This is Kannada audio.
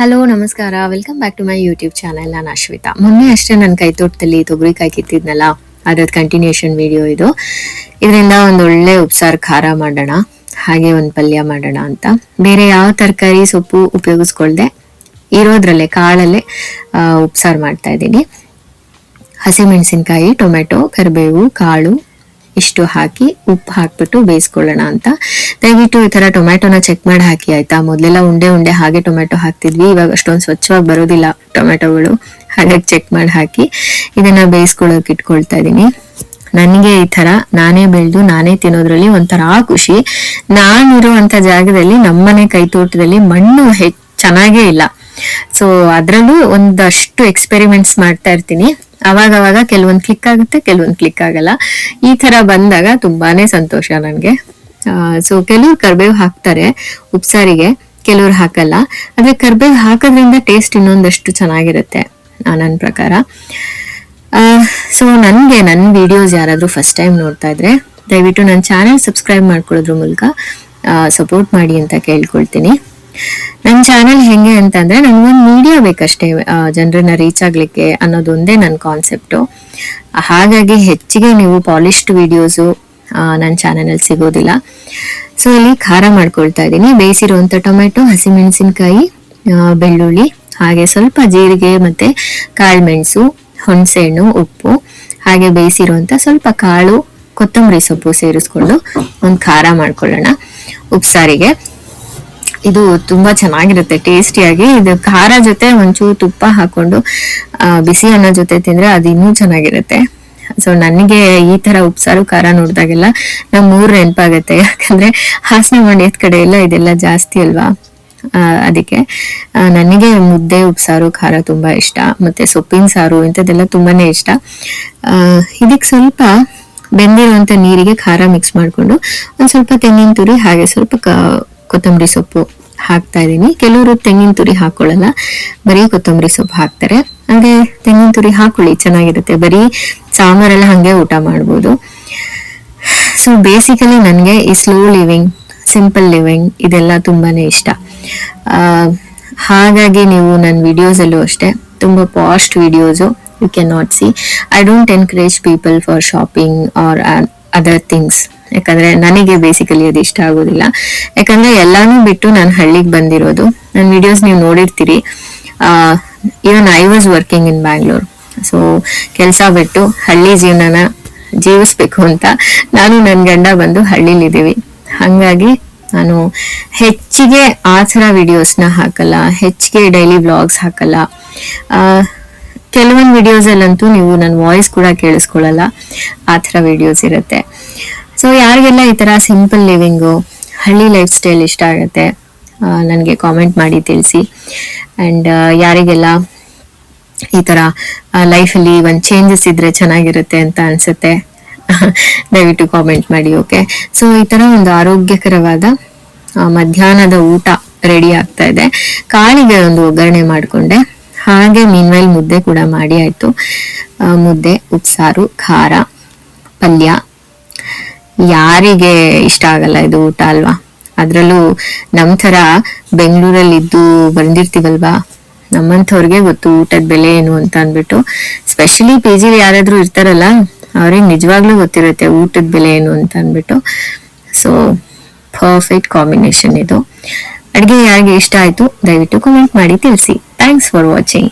ಹಲೋ ನಮಸ್ಕಾರ. Welcome back to my YouTube channel ನಾನು ಅಶ್ವಿತಾ. ಮೊನ್ನೆ ಅಷ್ಟೇ ನನ್ನ ಕೈ ತೋಟದಲ್ಲಿ ತೊಗರಿಕಾಯಿ ಕಿತ್ತಿದ್ನಲ್ಲ ಅದ್ರದ್ದು ಕಂಟಿನ್ಯೂಷನ್ ವಿಡಿಯೋ ಇದು. ಇದರಿಂದ ಒಂದು ಒಳ್ಳೆ ಉಪ್ಸಾರು ಖಾರ ಮಾಡೋಣ, ಹಾಗೆ ಒಂದು ಪಲ್ಯ ಮಾಡೋಣ ಅಂತ. ಬೇರೆ ಯಾವ ತರಕಾರಿ ಸೊಪ್ಪು ಉಪಯೋಗಿಸ್ಕೊಳ್ದೆ, ಇರೋದ್ರಲ್ಲೇ, ಕಾಳಲ್ಲೇ ಉಪ್ಸಾರು ಮಾಡ್ತಾ ಇದ್ದೀನಿ. ಹಸಿಮೆಣಸಿನ್ಕಾಯಿ, ಟೊಮೆಟೊ, ಕರಿಬೇವು, ಕಾಳು, ಇಷ್ಟು ಹಾಕಿ ಉಪ್ಪು ಹಾಕ್ಬಿಟ್ಟು ಬೇಯಿಸ್ಕೊಳ್ಳೋಣ ಅಂತ. ದಯವಿಟ್ಟು ಈ ತರ ಟೊಮೆಟೊನ ಚೆಕ್ ಮಾಡಿ ಹಾಕಿ, ಆಯ್ತಾ? ಮೊದಲೆಲ್ಲ ಉಂಡೆ ಉಂಡೆ ಹಾಗೆ ಟೊಮೆಟೊ ಹಾಕ್ತಿದ್ವಿ. ಇವಾಗ ಅಷ್ಟೊಂದು ಸ್ವಚ್ಛವಾಗಿ ಬರೋದಿಲ್ಲ ಟೊಮೆಟೊಗಳು ಹಾಗಾಗಿ ಚೆಕ್ ಮಾಡಿ ಹಾಕಿ, ಇದನ್ನ ಬೇಯಿಸ್ಕೊಳ್ಳೋಕೆ ಇಟ್ಕೊಳ್ತಾ ಇದ್ದೀನಿ ನನಗೆ ಈ ತರ ನಾನೇ ಬೆಳೆದು, ನಾನೇ ತಿನ್ನೋದ್ರಲ್ಲಿ ಒಂಥರ ಖುಷಿ. ನಾನಿರುವಂತ ಜಾಗದಲ್ಲಿ ನಮ್ಮನೆ ಕೈ ತೋಟದಲ್ಲಿ ಮಣ್ಣು ಹೆಚ್ಚು ಚೆನ್ನಾಗೇ ಇಲ್ಲ. ಸೊ ಅದ್ರಲ್ಲೂ ಒಂದಷ್ಟು ಎಕ್ಸ್ಪೆರಿಮೆಂಟ್ಸ್ ಮಾಡ್ತಾ ಇರ್ತೀನಿ. ಅವಾಗ ಅವಾಗ ಕೆಲವೊಂದು ಕ್ಲಿಕ್ ಆಗುತ್ತೆ, ಕೆಲವೊಂದು ಕ್ಲಿಕ್ ಆಗಲ್ಲ. ಈ ತರ ಬಂದಾಗ ತುಂಬಾನೇ ಸಂತೋಷ ನನಗೆ. ಸೊ ಕೆಲವ್ರು ಕರ್ಬೇವು ಹಾಕ್ತಾರೆ ಉಪ್ಸಾರಿಗೆ, ಕೆಲವ್ರು ಹಾಕಲ್ಲ. ಆದ್ರೆ ಕರ್ಬೇವು ಹಾಕೋದ್ರಿಂದ ಟೇಸ್ಟ್ ಇನ್ನೊಂದಷ್ಟು ಚೆನ್ನಾಗಿರುತ್ತೆ ನನ್ನ ಪ್ರಕಾರ. ಸೊ ನನಗೆ ನನ್ನ ವಿಡಿಯೋಸ್ ಯಾರಾದರೂ ಫಸ್ಟ್ ಟೈಮ್ ನೋಡ್ತಾ ಇದ್ರೆ, ದಯವಿಟ್ಟು ನನ್ನ ಚಾನೆಲ್ ಸಬ್ಸ್ಕ್ರೈಬ್ ಮಾಡ್ಕೊಳ್ಳೋದ್ರ ಮೂಲಕ ಸಪೋರ್ಟ್ ಮಾಡಿ ಅಂತ ಕೇಳ್ಕೊಳ್ತೀನಿ. ನನ್ನ ಚಾನೆಲ್ ಹೆಂಗೆ ಅಂತಂದ್ರೆ ನನಗೊಂದು ಮೀಡಿಯಾ ಬೇಕಷ್ಟೇ ಜನರನ್ನ ರೀಚ್ ಆಗ್ಲಿಕ್ಕೆ ಅನ್ನೋದೊಂದೇ ನನ್ನ ಕಾನ್ಸೆಪ್ಟು ಹಾಗಾಗಿ ಹೆಚ್ಚಿಗೆ ನೀವು ಪಾಲಿಶ್ಡ್ ವಿಡಿಯೋಸು ನನ್ನ ಚಾನಲಲ್ಲಿ ಸಿಗೋದಿಲ್ಲ. ಸೊ ಇಲ್ಲಿ ಖಾರ ಮಾಡ್ಕೊಳ್ತಾ ಇದ್ದೀನಿ. ಬೇಯಿಸಿರುವಂಥ ಟೊಮೆಟೊ ಹಸಿಮೆಣಸಿನ್ಕಾಯಿ ಬೆಳ್ಳುಳ್ಳಿ, ಹಾಗೆ ಸ್ವಲ್ಪ ಜೀರಿಗೆ ಮತ್ತೆ ಕಾಳುಮೆಣಸು ಹುಣಸೆಹಣ್ಣು, ಉಪ್ಪು, ಹಾಗೆ ಬೇಯಿಸಿರುವಂಥ ಸ್ವಲ್ಪ ಕಾಳು, ಕೊತ್ತಂಬರಿ ಸೊಪ್ಪು ಸೇರಿಸ್ಕೊಂಡು ಒಂದು ಖಾರ ಮಾಡ್ಕೊಳ್ಳೋಣ. ಉಪ್ಸಾರಿಗೆ. ಇದು ತುಂಬಾ ಚೆನ್ನಾಗಿರುತ್ತೆ ಟೇಸ್ಟಿಯಾಗಿ ಇದು ಖಾರ ಜೊತೆ ಒಂಚೂರು ತುಪ್ಪ ಹಾಕೊಂಡು ಬಿಸಿ ಅನ್ನ ಜೊತೆ ತಿಂದ್ರೆ ಅದು ಇನ್ನೂ ಚೆನ್ನಾಗಿರುತ್ತೆ. ಸೊ ನನಗೆ ಈ ತರ ಉಪ್ಸಾರು, ಖಾರ ನೋಡಿದಾಗೆಲ್ಲ ನಮ್ಮ ಊರ್ ನೆನಪಾಗತ್ತೆ. ಯಾಕಂದ್ರೆ ಹಾಸನ ಮಂಡ್ಯದ ಕಡೆ ಎಲ್ಲ ಇದೆಲ್ಲ ಜಾಸ್ತಿ ಅಲ್ವಾ? ಅದಕ್ಕೆ ನನಗೆ ಮುದ್ದೆ, ಉಪ್ಸಾರು, ಖಾರ ತುಂಬಾ ಇಷ್ಟ. ಮತ್ತೆ ಸೊಪ್ಪಿನ ಸಾರು ಇಂಥದ್ದೆಲ್ಲ ತುಂಬಾನೇ ಇಷ್ಟ. ಇದಕ್ಕೆ ಸ್ವಲ್ಪ ಬೆಂದಿರುವಂತ ನೀರಿಗೆ ಖಾರ ಮಿಕ್ಸ್ ಮಾಡಿಕೊಂಡು ಒಂದು ಸ್ವಲ್ಪ ತೆಂಗಿನ ತುರಿ, ಹಾಗೆ ಸ್ವಲ್ಪ ಕೊತ್ತಂಬರಿ ಸೊಪ್ಪು ಹಾಕ್ತಾ ಇದ್ದೀನಿ. ಕೆಲವರು ತೆಂಗಿನ ತುರಿ ಹಾಕೊಳ್ಳಲ್ಲ, ಬರೀ ಕೊತ್ತಂಬರಿ ಸೊಪ್ಪು ಹಾಕ್ತಾರೆ. ಹಾಗೆ ತೆಂಗಿನ ತುರಿ ಹಾಕೊಳ್ಳಿ, ಚೆನ್ನಾಗಿರುತ್ತೆ. ಬರೀ ಸಾಂಬಾರೆಲ್ಲ ಹಂಗೆ ಊಟ ಮಾಡ್ಬೋದು. ಸೊ ಬೇಸಿಕಲಿ ನನಗೆ ಈ ಸ್ಲೋ ಲಿವಿಂಗ್ ಸಿಂಪಲ್ ಲಿವಿಂಗ್ ಇದೆಲ್ಲ ತುಂಬಾನೇ ಇಷ್ಟ. ಹಾಗಾಗಿ ನೀವು ನನ್ನ ವಿಡಿಯೋಸಲ್ಲೂ ಅಷ್ಟೇ, ತುಂಬ past videos you can not see I don't encourage people for shopping or other things ಯಾಕಂದ್ರೆ ನನಗೆ ಬೇಸಿಕಲಿ ಅದು ಇಷ್ಟ ಆಗೋದಿಲ್ಲ. ಯಾಕಂದ್ರೆ ಎಲ್ಲಾನು ಬಿಟ್ಟು ನಾನು ಹಳ್ಳಿಗೆ ಬಂದಿರೋದು. ನನ್ನ ವಿಡಿಯೋಸ್ ನೀವು ನೋಡಿರ್ತೀರಿ. Even I was working in Bangalore so ಕೆಲಸ ಬಿಟ್ಟು ಹಳ್ಳಿ ಜೀವನನ ಜೀವಿಸ್ಬೇಕು ಅಂತ ನಾನು ನನ್ನ ಗಂಡ ಬಂದು ಹಳ್ಳಿಲಿದ್ದೀವಿ ಹಾಗಾಗಿ ನಾನು ಹೆಚ್ಚಿಗೆ ಆ ಥರ ವಿಡಿಯೋಸ್ನ ಹಾಕಲ್ಲ, ಹೆಚ್ಚಿಗೆ ಡೈಲಿ ವ್ಲಾಗ್ಸ್ ಹಾಕಲ್ಲ. ಕೆಲವೊಂದು ವಿಡಿಯೋಸಲ್ಲಂತೂ ನೀವು ನನ್ನ ವಾಯ್ಸ್ ಕೂಡ ಕೇಳಿಸ್ಕೊಳ್ಳಲ್ಲ. ಆ ಥರ ವಿಡಿಯೋಸ್ ಇರುತ್ತೆ. ಸೊ ಯಾರಿಗೆಲ್ಲ ಈ ಥರ ಸಿಂಪಲ್ ಲಿವಿಂಗು ಹಳ್ಳಿ ಲೈಫ್ ಸ್ಟೈಲ್ ಇಷ್ಟ ಆಗುತ್ತೆ ನನಗೆ ಕಾಮೆಂಟ್ ಮಾಡಿ ತಿಳಿಸಿ. ಆ್ಯಂಡ್ ಯಾರಿಗೆಲ್ಲ ಈ ತರ ಲೈಫಲ್ಲಿ ಒಂದು ಚೇಂಜಸ್ ಇದ್ರೆ ಚೆನ್ನಾಗಿರುತ್ತೆ ಅಂತ ಅನ್ಸುತ್ತೆ, ದಯವಿಟ್ಟು ಕಾಮೆಂಟ್ ಮಾಡಿ ಓಕೆ ಸೊ ಈ ತರ ಒಂದು ಆರೋಗ್ಯಕರವಾದ ಮಧ್ಯಾಹ್ನದ ಊಟ ರೆಡಿ ಆಗ್ತಾ ಇದೆ. ಕಾಳಿಗೆ ಒಂದು ಒಗ್ಗರಣೆ ಮಾಡಿಕೊಂಡೆ. ಹಾಗೆ ಮೀನ್ವೈಲ್ ಮುದ್ದೆ ಕೂಡ ಮಾಡಿ ಆಯ್ತು. ಮುದ್ದೆ, ಉಪ್ಸಾರು, ಖಾರ, ಪಲ್ಯ ಯಾರಿಗೆ ಇಷ್ಟ ಆಗಲ್ಲ ಇದು ಊಟ ಅಲ್ವಾ? ಅದ್ರಲ್ಲೂ ನಮ್ ತರ ಬೆಂಗಳೂರಲ್ಲಿ ಇದ್ದು ಬಂದಿರ್ತೀವಲ್ವಾ? ನಮ್ಮಂಥವ್ರಿಗೆ ಗೊತ್ತು ಊಟದ ಬೆಲೆ ಏನು ಅಂತ ಅಂದ್ಬಿಟ್ಟು. ಸ್ಪೆಷಲಿ ಪಿ ಜಿಲಿ ಯಾರಾದ್ರೂ ಇರ್ತಾರಲ್ಲ, ಅವ್ರಿಗೆ ನಿಜವಾಗ್ಲೂ ಗೊತ್ತಿರುತ್ತೆ ಊಟದ ಬೆಲೆ ಏನು ಅಂತ ಅಂದ್ಬಿಟ್ಟು. ಸೊ ಪರ್ಫೆಕ್ಟ್ ಕಾಂಬಿನೇಷನ್ ಇದು. ಅಡುಗೆ ಯಾರಿಗೆ ಇಷ್ಟ ಆಯ್ತು, ದಯವಿಟ್ಟು ಕಮೆಂಟ್ ಮಾಡಿ ತಿಳಿಸಿ. Thanks for watching